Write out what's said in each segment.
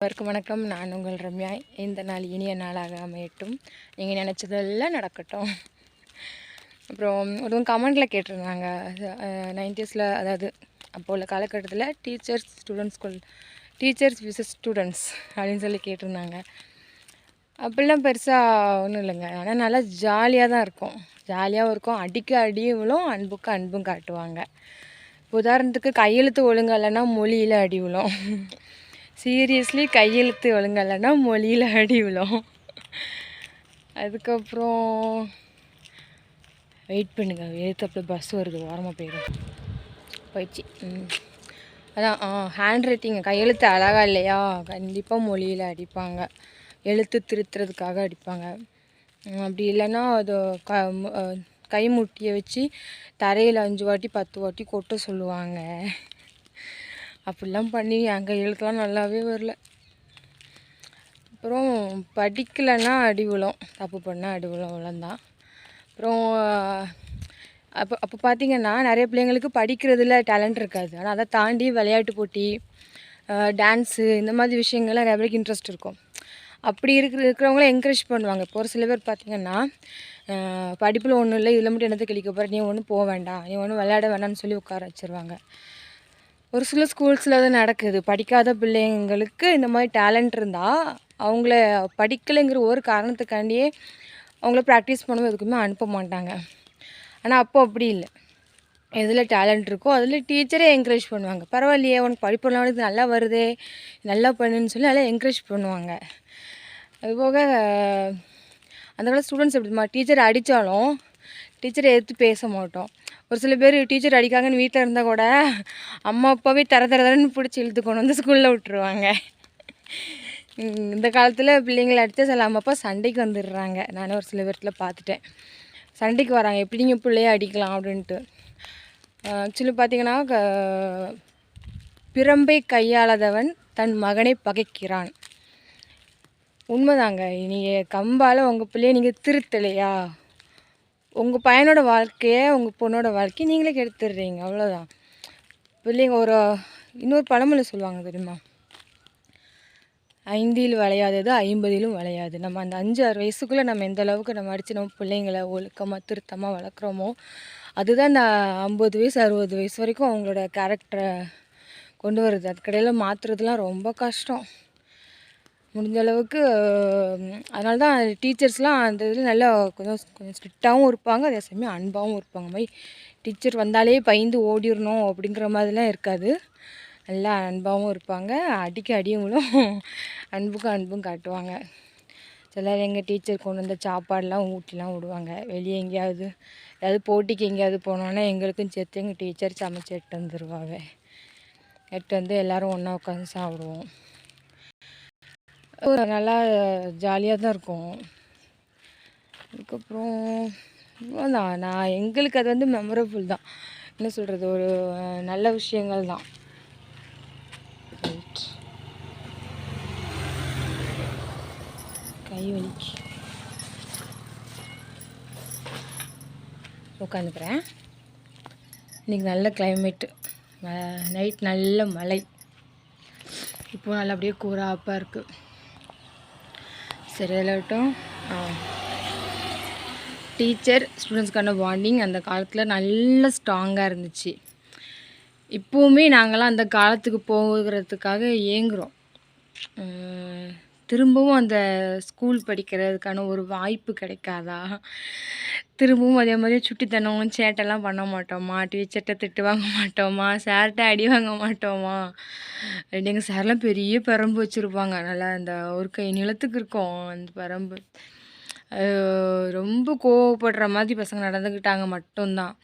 அனைவருக்கும் வணக்கம். நான் உங்கள் ரம்யா. இந்த நாள் இனிய நாளாக அமையட்டும். நீங்கள் நினச்சதெல்லாம் நடக்கட்டும். அப்புறம் ஒருவங்க கமெண்டில் கேட்டிருந்தாங்க. நைன்டிஸில் அதாவது அப்போ உள்ள காலகட்டத்தில் teachers students school teachers versus students அப்படின்னு சொல்லி கேட்டிருந்தாங்க. அப்படிலாம் பெருசாக ஒன்றும் இல்லைங்க. ஆனால் நல்லா ஜாலியாக தான் இருக்கும். ஜாலியாகவும் இருக்கும். அடிக்க அடியும் அன்புக்கு அன்பும் காட்டுவாங்க. இப்போ உதாரணத்துக்கு கையெழுத்து ஒழுங்கு இல்லைன்னா மொழியில் அடி விழும். சீரியஸ்லி கையெழுத்து ஒழுங்கலைன்னா மொழியில் அடி விழும். அதுக்கப்புறம் வெயிட் பண்ணுங்க. எழுத்தப்பில் பஸ் வருது. ஓரமாக போயிடும் போயிடுச்சு. ம். அதான் ஹேண்ட் ரைட்டிங் கையெழுத்து அழகா இல்லையா? கண்டிப்பாக மொழியில் அடிப்பாங்க. எழுத்து திருத்துறதுக்காக அடிப்பாங்க. அப்படி இல்லைன்னா அது க கைமுட்டியை கை முட்டியை வச்சு தரையில் அஞ்சு வாட்டி பத்து வாட்டி கொட்ட சொல்லுவாங்க. அப்படிலாம் பண்ணி என் கையெழுத்துலாம் நல்லாவே வரல. அப்புறம் படிக்கலைன்னா அடி விழும். தப்பு பண்ணால் அடி விழும் அவ்வளோந்தான் அப்புறம் அப்போ அப்போ பார்த்தீங்கன்னா நிறைய பிள்ளைங்களுக்கு படிக்கிறதுல டேலண்ட் இருக்காது. ஆனால் அதை தாண்டி விளையாட்டு போட்டி டான்ஸு இந்த மாதிரி விஷயங்கள்லாம் நிறைய பேருக்கு இன்ட்ரெஸ்ட் இருக்கும். அப்படி இருக்கிற இருக்கிறவங்கள என்கரேஜ் பண்ணுவாங்க. இப்போ ஒரு சில பேர் பார்த்தீங்கன்னா படிப்பில் ஒன்றும் இல்லை இதில் மட்டும் என்னத்தை கிழிக்க போகிற நீ ஒன்றும் போக வேண்டாம். நீ ஒன்றும் விளையாட வேண்டாம்னு சொல்லி உட்கார வச்சிருவாங்க. ஒரு சில ஸ்கூல்ஸில் அது நடக்குது. படிக்காத பிள்ளைங்களுக்கு இந்த மாதிரி டேலண்ட் இருந்தால் அவங்கள படிக்கலைங்கிற ஒரு காரணத்துக்காண்டியே அவங்கள ப்ராக்டிஸ் பண்ணவும் எதுக்குமே அனுப்ப மாட்டாங்க. ஆனால் அப்போ அப்படி இல்லை. எதில் டேலண்ட் இருக்கோ அதில் டீச்சரே என்கரேஜ் பண்ணுவாங்க. பரவாயில்லையே உனக்கு படிப்பெல்லாம் இது நல்லா வருதே நல்லா பண்ணுன்னு சொல்லி நல்லா என்கரேஜ் பண்ணுவாங்க. அதுபோக அந்த காலத்து ஸ்டூடெண்ட்ஸ் எப்படிமா டீச்சர் அடித்தாலும் டீச்சரை எடுத்து பேச மாட்டோம். ஒரு சில பேர் டீச்சர் அடிக்காங்கன்னு வீட்டில் இருந்தால் கூட அம்மா அப்பாவே தர தர தரன்னு பிடிச்சி இழுத்து கொண்டு வந்து ஸ்கூலில் விட்டுருவாங்க. இந்த காலத்தில் பிள்ளைங்களை அடித்தா சில அம்மா அப்பா சண்டைக்கு வந்துடுறாங்க. நானே ஒரு சில பேர்த்தில் பார்த்துட்டேன். சண்டைக்கு வராங்க. எப்படி நீங்கள் பிள்ளைய அடிக்கலாம்? அப்படின்ட்டு. ஆக்சுவலி பார்த்தீங்கன்னா க- பிரம்பை கையாளாதவன் தன் மகனை பகைக்கிறான். உண்மைதாங்க. நீங்கள் கம்பால் உங்கள் பிள்ளைய நீங்கள் திருத்தலையா? உங்கள் பையனோட வாழ்க்கையை உங்கள் பொண்ணோட வாழ்க்கையை நீங்களே கெடுத்துடுறீங்க. அவ்வளோதான் பிள்ளைங்க ஒரு இன்னொரு பழமொழி சொல்லுவாங்க தெரியுமா? ஐந்தில் விளையாதது ஐம்பதிலும் விளையாது. நம்ம அந்த அஞ்சு ஆறு வயசுக்குள்ளே நம்ம எந்த அளவுக்கு நம்ம அடித்து நம்ம பிள்ளைங்கள ஒழுக்கமாக திருத்தமாக வளர்க்குறோமோ அதுதான் இந்த ஐம்பது வயசு அறுபது வயசு வரைக்கும் அவங்களோட கேரக்டரை கொண்டு வருது. அதுக்கடையில் மாற்றுறதுலாம் ரொம்ப கஷ்டம். முடிஞ்ச அளவுக்கு அதனால தான் டீச்சர்ஸ்லாம் அந்த இதில் நல்லா கொஞ்சம் கொஞ்சம் ஸ்ட்ரிக்டாகவும் இருப்பாங்க. அதே சமயம் அன்பாகவும் இருப்பாங்க. மாதிரி டீச்சர் வந்தாலே பயந்து ஓடிடணும் அப்படிங்கிற மாதிரிலாம் இருக்காது. நல்லா அன்பாகவும் இருப்பாங்க. அடிக்க அடியவங்களும் அன்புக்கும் அன்பும் காட்டுவாங்க. சிலர் எங்கள் டீச்சர் கொண்டு வந்த சாப்பாடெலாம் ஊட்டிலாம் விடுவாங்க. வெளியே எங்கேயாவது ஏதாவது போட்டிக்கு எங்கேயாவது போனோன்னா எங்களுக்கும் சேர்த்து எங்கள் டீச்சர் சமைச்சு எட்டு வந்துடுவாங்க எட்டு வந்து எல்லோரும் ஒன்றா உட்காந்து சாப்பிடுவோம். நல்லா ஜாலியாக தான் இருக்கும். அதுக்கப்புறம் நான் நான் எங்களுக்கு அது வந்து மெமரபுள் தான். என்ன சொல்கிறது ஒரு நல்ல விஷயங்கள் தான். கை வலிக்கு. உட்காந்துக்கிறேன். இன்றைக்கி நல்ல கிளைமேட்டு நைட் நல்ல மழை. இப்போ நல்லா அப்படியே கூறாப்பாக இருக்குது சரி டீச்சர் ஸ்டூடெண்ட்ஸ்க்கான பாண்டிங் அந்த காலத்தில் நல்ல ஸ்ட்ராங்காக இருந்துச்சு. இப்போவுமே நாங்களாம் அந்த காலத்துக்கு போகிறதுக்காக ஏங்குறோம் திரும்பவும் அந்த ஸ்கூல் படிக்கிறதுக்கான ஒரு வாய்ப்பு கிடைக்காதா? திரும்பவும் அதே மாதிரி சுட்டித்தனம் சேட்டெல்லாம் பண்ண மாட்டோமா. டீச்சர்கிட்ட திட்டு வாங்க மாட்டோமா? சார்கிட்ட அடி வாங்க மாட்டோமா? எங்கள் சார்லாம் பெரிய பரம்பு வச்சுருப்பாங்க. நல்லா அந்த ஒரு கை நிலத்துக்கு இருக்கும் அந்த பரம்பு. ரொம்ப கோவப்படுற மாதிரி பசங்க நடந்துக்கிட்டாங்க மட்டும்தான்.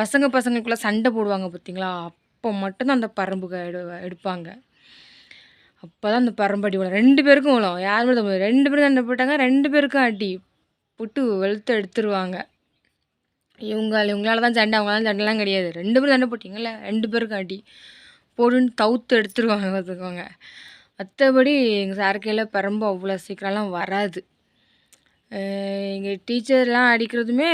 பசங்க பசங்களுக்குள்ளே சண்டை போடுவாங்க பார்த்தீங்களா அப்போ மட்டும்தான் அந்த பரம்பு எடு எடுப்பாங்க. அப்போ தான் அந்த பரம்பு அடி விழும். ரெண்டு பேருக்கும் விழும். யார் மேலே ரெண்டு பேரும் சண்டை போட்டாங்க ரெண்டு பேருக்கும் அடி. புட்டு வெளுத்து எடுத்துருவாங்க. இவங்க இவங்களால தான் சண்டை அவங்களால சண்டைலாம் கிடையாது. ரெண்டு பேரும் சண்டை போட்டிங்கல்ல? ரெண்டு பேருக்கும் அடி. போடுன்னு தவுத்து எடுத்துருவாங்க பார்த்துக்கோங்க மற்றபடி எங்கள் சார்க்கையில் பரம்பு அவ்வளோ சீக்கிரம்லாம் வராது. எங்கள் டீச்சர்லாம் அடிக்கிறதுமே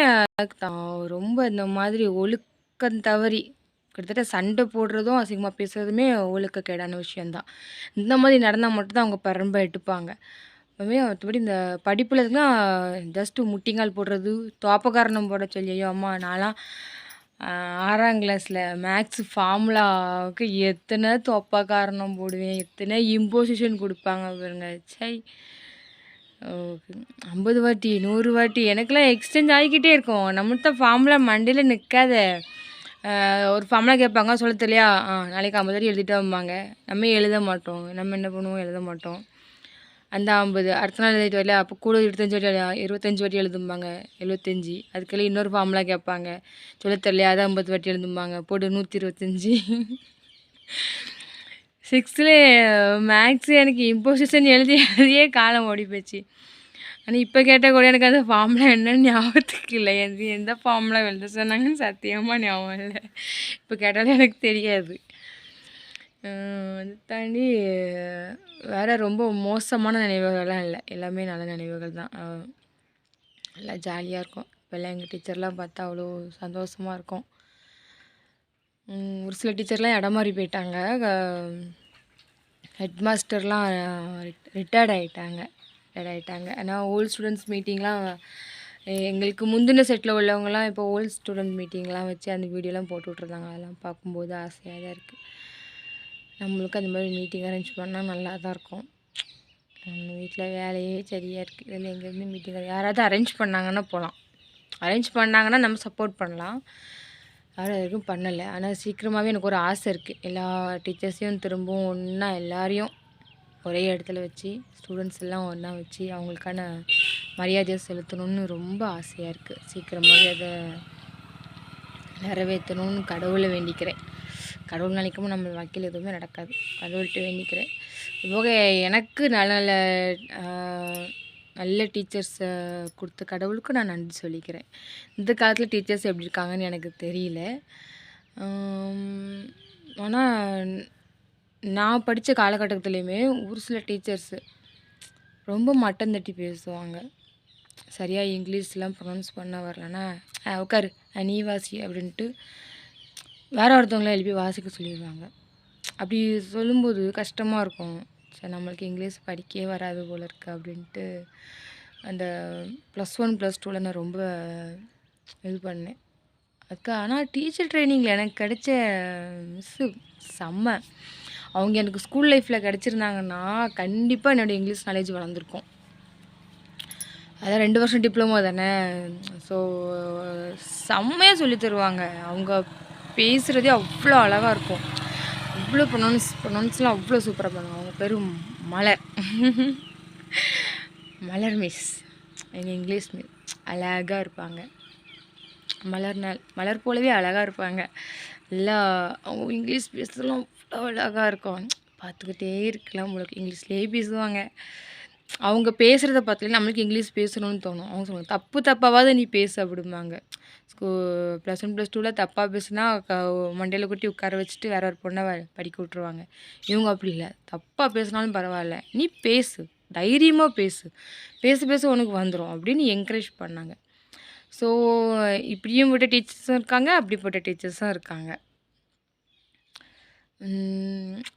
தான் ரொம்ப இந்த மாதிரி ஒழுக்கம் தவறி கிட்டத்தட்ட சண்டை போடுறதும் அசிங்கமாக பேசுறதுமே ஒழுக்கக்கேடான விஷயந்தான் இந்த மாதிரி நடந்தால் மட்டும்தான் அவங்க பரம்பை எடுப்பாங்க. அதுவே மற்றபடி இந்த படிப்பில் தான் ஜஸ்ட்டு முட்டிங்கால் போடுறது தோப்பக்காரணம் போட சொல்லி ஐயோ அம்மா நான்லாம் ஆறாம் கிளாஸில் மேக்ஸ் ஃபார்முலாவுக்கு எத்தனை தொப்பா காரணம் போடுவேன் எத்தனை இம்போசிஷன் கொடுப்பாங்க பாருங்க. சை. ஐம்பது வாட்டி நூறு வாட்டி எனக்கெல்லாம் எக்ஸ்சேஞ்ச் ஆகிக்கிட்டே இருக்கும். நம்மகிட்ட ஃபார்முலா மண்டையில் நிற்காத ஒரு ஃபார்முலா கேட்பாங்க சொல்ல தெரியா? ஆ நாளைக்கு ஐம்பது வாட்டி எழுதிட்டு வம்பாங்க நம்ம எழுத மாட்டோம். நம்ம என்ன பண்ணுவோம்? எழுத மாட்டோம். அந்த ஐம்பது அடுத்த நாள் எழுதிட்டு வரல அப்போ கூட இருபத்தஞ்சி வாட்டி இருபத்தஞ்சி வாட்டி எழுதும்பாங்க எழுபத்தஞ்சி அதுக்குள்ளே இன்னொரு ஃபார்ம்லாம் கேட்பாங்க. சொல்ல தெரியலையா அதை ஐம்பது வாட்டி எழுதும்பாங்க. போட்டு நூற்றி இருபத்தஞ்சி. சிக்ஸ்த்தில் மேக்ஸு எனக்கு இம்போசிஷன் எழுதி எழுதியே காலம் ஓடி போச்சு. ஆனால் இப்போ கேட்டால் கூட எனக்கு அந்த ஃபார்ம்லாம் என்னன்னு ஞாபகத்துக்கு இல்லை. எந்த எந்த ஃபார்ம்லாம் எழுத சொன்னாங்கன்னு சத்தியமாக ஞாபகம் இல்லை. இப்போ கேட்டாலும் எனக்கு தெரியாது. அதை தாண்டி வேறு ரொம்ப மோசமான நினைவுகள்லாம் இல்லை. எல்லாமே நல்ல நினைவுகள் தான். நல்லா ஜாலியாக இருக்கும். இப்போல்லாம் எங்கள் டீச்சர்லாம் பார்த்தா அவ்வளோ சந்தோஷமாக இருக்கும். ஒரு சில டீச்சர்லாம் இடம் மாறி போயிட்டாங்க ஹெட் மாஸ்டர்லாம் ரிட்டையர்ட் ஆகிட்டாங்க ரிட்டையர்ட் ஆகிட்டாங்க ஆனால் ஓல்டு ஸ்டூடெண்ட்ஸ் மீட்டிங்லாம் எங்களுக்கு முந்தின செட்டில் உள்ளவங்கலாம் இப்போ ஓல்டு ஸ்டூடெண்ட் மீட்டிங்லாம் வச்சு அந்த வீடியோலாம் போட்டு விட்ருந்தாங்க அதெல்லாம் பார்க்கும்போது ஆசையாக தான் இருக்குது நம்மளுக்கும் அந்த மாதிரி மீட்டிங் அரேஞ்ச் பண்ணால் நல்லா தான் இருக்கும். நம்ம வீட்டில் வேலையே சரியாக இருக்குது இதில் எங்கேருந்து மீட்டிங் யாராவது அரேஞ்ச் பண்ணாங்கன்னா போகலாம் அரேஞ்ச் பண்ணாங்கன்னா நம்ம சப்போர்ட் பண்ணலாம். யாரும் வரைக்கும் பண்ணலை. ஆனால் சீக்கிரமாகவே எனக்கு ஒரு ஆசை இருக்குது எல்லா டீச்சர்ஸையும் திரும்பவும் ஒன்றா எல்லாரையும் ஒரே இடத்துல வச்சு ஸ்டூடெண்ட்ஸ் எல்லாம் ஒன்றா வச்சு அவங்களுக்கான மரியாதையை செலுத்தணும்னு ரொம்ப ஆசையாக இருக்குது சீக்கிரமாகவே அதை நிறைவேற்றணும்னு கடவுளை வேண்டிக்கிறேன். கடவுள் நினைக்கும் நம்ம வாழ்க்கையில் எதுவுமே நடக்காது. கடவுள்கிட்ட வேண்டிக்கிறேன். போக எனக்கு நல்ல நல்ல நல்ல டீச்சர்ஸை கொடுத்த கடவுளுக்கு நான் நன்றி சொல்லிக்கிறேன். இந்த காலத்தில் டீச்சர்ஸ் எப்படி இருக்காங்கன்னு எனக்கு தெரியல. ஆனால் நான் படித்த காலகட்டத்துலேயுமே ஒரு சில டீச்சர்ஸு ரொம்ப மட்டம் தட்டி பேசுவாங்க. சரியாக இங்கிலீஷ்லாம் ப்ரொனவுன்ஸ் பண்ண வரலன்னா உட்காரு. நீ வாசி அப்படின்ட்டு வேற ஒருத்தவங்கள எழுப்பி வாசிக்க சொல்லிடுவாங்க. அப்படி சொல்லும்போது கஷ்டமாக இருக்கும். சரி நம்மளுக்கு இங்கிலீஷ் படிக்கவே வராது போல் இருக்குது அப்படின்ட்டு அந்த ப்ளஸ் ஒன் ப்ளஸ் டூவில் நான் ரொம்ப இது பண்ணேன். அதுக்கு ஆனால் டீச்சர் ட்ரைனிங்கில் எனக்கு கிடைச்ச மிஸ்ஸு செம்ம. அவங்க எனக்கு ஸ்கூல் லைஃப்பில் கிடச்சிருந்தாங்கன்னா கண்டிப்பாக என்னோடய இங்கிலீஷ் நாலேஜ் வளர்ந்துருக்கும். அதான் ரெண்டு வருஷம் டிப்ளமோ தானே. ஸோ செம்மையாக சொல்லி தருவாங்க. அவங்க பேசுகிறதே அவ்வளோ அழகாக இருக்கும். அவ்வளோ ப்ரொனவுன்ஸ் ப்ரொனவுன்ஸ்லாம் அவ்வளோ சூப்பராக பண்ணுவாங்க. அவங்க பேர் மலர் மலர் மிஸ் எங்கள் இங்கிலீஷ் மிஸ் அழகாக இருப்பாங்க. மலர் நாள். மலர் போலவே அழகாக இருப்பாங்க. நல்லா அவங்க இங்கிலீஷ் பேசுறதுலாம் அவ்வளோ அழகாக இருக்கும். பார்த்துக்கிட்டே இருக்கலாம் உங்களுக்கு இங்கிலீஷ்லேயே பேசுவாங்க. அவங்க பேசுகிறத பார்த்தாலே நம்மளுக்கு இங்கிலீஷ் பேசணும்னு தோணும். அவங்க சொல்லுவாங்க தப்பு தப்பாவது நீ பேச அப்படிம்பாங்க. ஸ்கூ ப்ளஸ் ஒன் ப்ளஸ் டூவில் தப்பாக பேசுனா க மண்டையில் குட்டி உட்கார வச்சுட்டு வேற ஒரு பொண்ணை படிக்க விட்ருவாங்க இவங்க அப்படி இல்லை. தப்பாக பேசினாலும் பரவாயில்ல. நீ பேசு. தைரியமாக பேசு. பேச பேச உனக்கு வந்துடும் அப்படின்னு என்கரேஜ் பண்ணாங்க. ஸோ இப்படியும் விட்ட டீச்சர்ஸும் இருக்காங்க அப்படிப்பட்ட டீச்சர்ஸும் இருக்காங்க.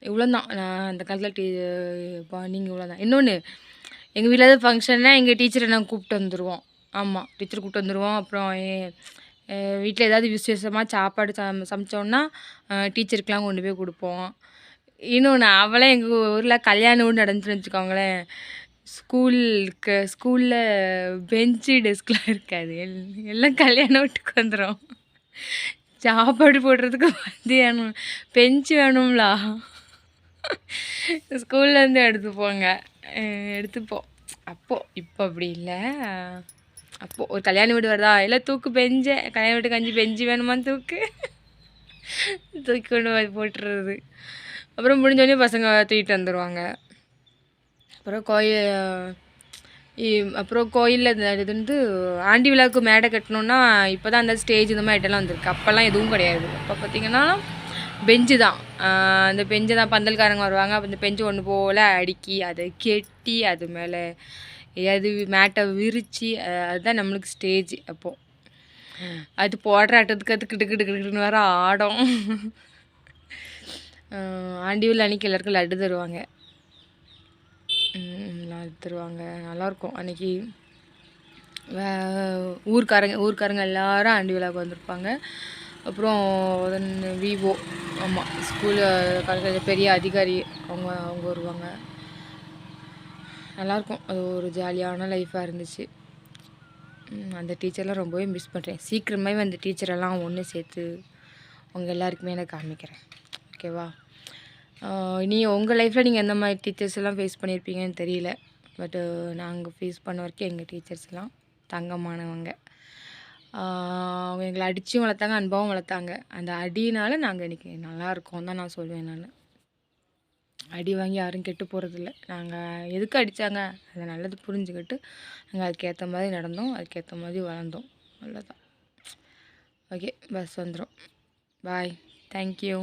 இவ்வளோ தான் நான் அந்த காலத்தில் டீ நீங்கள் இவ்வளோ தான் இன்னொன்று எங்கள் வீட்டில் ஏதாவது ஃபங்க்ஷன்னா எங்கள் டீச்சரை நாங்கள் கூப்பிட்டு வந்துடுவோம் ஆமாம் டீச்சர் கூப்பிட்டு வந்துடுவோம் அப்புறம் வீட்டில் ஏதாவது விசேஷமாக சாப்பாடு சம் சமைச்சோன்னா டீச்சருக்கெலாம் கொண்டு போய் கொடுப்போம். இன்னொன்று அவளே எங்கள் ஊரில் கல்யாணம் ஒன்று நடந்துச்சுன்னு வச்சுக்கோங்களேன். ஸ்கூலுக்கு ஸ்கூலில் பெஞ்சு டெஸ்க்லாம் இருக்காது. எல் எல்லாம் கல்யாணம் வீட்டுக்கு வந்துடும் சாப்பாடு போடுறதுக்கு மத்தியானம் பெஞ்சு வேணும்லா. ஸ்கூல்லேருந்து எடுத்துப்போங்க. எடுத்துப்போம். அப்போது இப்போ அப்படி இல்லை. அப்போது ஒரு கல்யாண வீடு வருதா? இல்லை தூக்கு பெஞ்ச கல்யாண வீட்டு கஞ்சி பெஞ்சு வேணுமான்னு தூக்கு? தூக்கி கொண்டு போய் போட்டுறது. அப்புறம் முடிஞ்சோடனே பசங்க தூக்கிட்டு வந்துடுவாங்க அப்புறம் கோயில் அப்புறம் கோயிலில் இது வந்து ஆண்டி விழாவுக்கு மேடை கட்டணுன்னா இப்போ தான் அந்த ஸ்டேஜ் இந்த மாதிரி இடம்லாம் வந்திருக்கு. அப்போல்லாம் எதுவும் கிடையாது. அப்போ பார்த்திங்கன்னா பெஞ்சு தான். அந்த பெஞ்சு தான் பந்தல்காரங்க வருவாங்க. அப்போ இந்த பெஞ்சு ஒன்று போல் அடுக்கி அதை கெட்டி அது மேலே அது மேட்டை விரித்து அதுதான் நம்மளுக்கு ஸ்டேஜ் அப்போது அது போடுற ஆட்டத்துக்கு அது கிட்டு கிட்டு கிட்டுன்னு வேறு ஆடும். அஹ் அன்றைக்கி எல்லாருக்கும் லட்டு தருவாங்க. லட்டு தருவாங்க. நல்லாயிருக்கும் அன்றைக்கி ஊர்க்காரங்க ஊர்க்காரங்க எல்லாரும் ஆண்டி விழாவுக்கு வந்திருப்பாங்க. அப்புறம் விவோ ஆமாம் ஸ்கூலு காலேஜ் பெரிய அதிகாரி அவங்க அவங்க வருவாங்க. நல்லாயிருக்கும் அது ஒரு ஜாலியான லைஃப்பாக இருந்துச்சு. அந்த டீச்சர்லாம் ரொம்பவே மிஸ் பண்ணுறேன் சீக்கிரமே அந்த டீச்சரெல்லாம் ஒன்று சேர்த்து உங்கள் எல்லாருக்குமே நான் காமிக்கிறேன். ஓகேவா நீ உங்கள் லைஃப்பில் நீங்கள் எந்த மாதிரி டீச்சர்ஸ் எல்லாம் ஃபேஸ் பண்ணியிருப்பீங்கன்னு தெரியல. பட்டு நாங்கள் ஃபேஸ் பண்ண வரைக்கும் எங்கள் டீச்சர்ஸ் எல்லாம் தங்கமானவங்க. அவங்க எங்களை அடித்தும் வளர்த்தாங்க அனுபவம் வளர்த்தாங்க. அந்த அடியினால நாங்கள் இன்றைக்கி நல்லா இருக்கோம் தான் நான் சொல்லுவேன் நான். அடி வாங்கி யாரும் கெட்டு போகிறதில்ல நாங்கள் எதுக்கு அடித்தாங்க அதை நல்லது புரிஞ்சுக்கிட்டு நாங்கள் அதுக்கேற்ற மாதிரி நடந்தோம். அதுக்கேற்ற மாதிரி வளர்ந்தோம். அவ்வளோதான் ஓகே பஸ் வந்துடும் பாய் தேங்க்யூ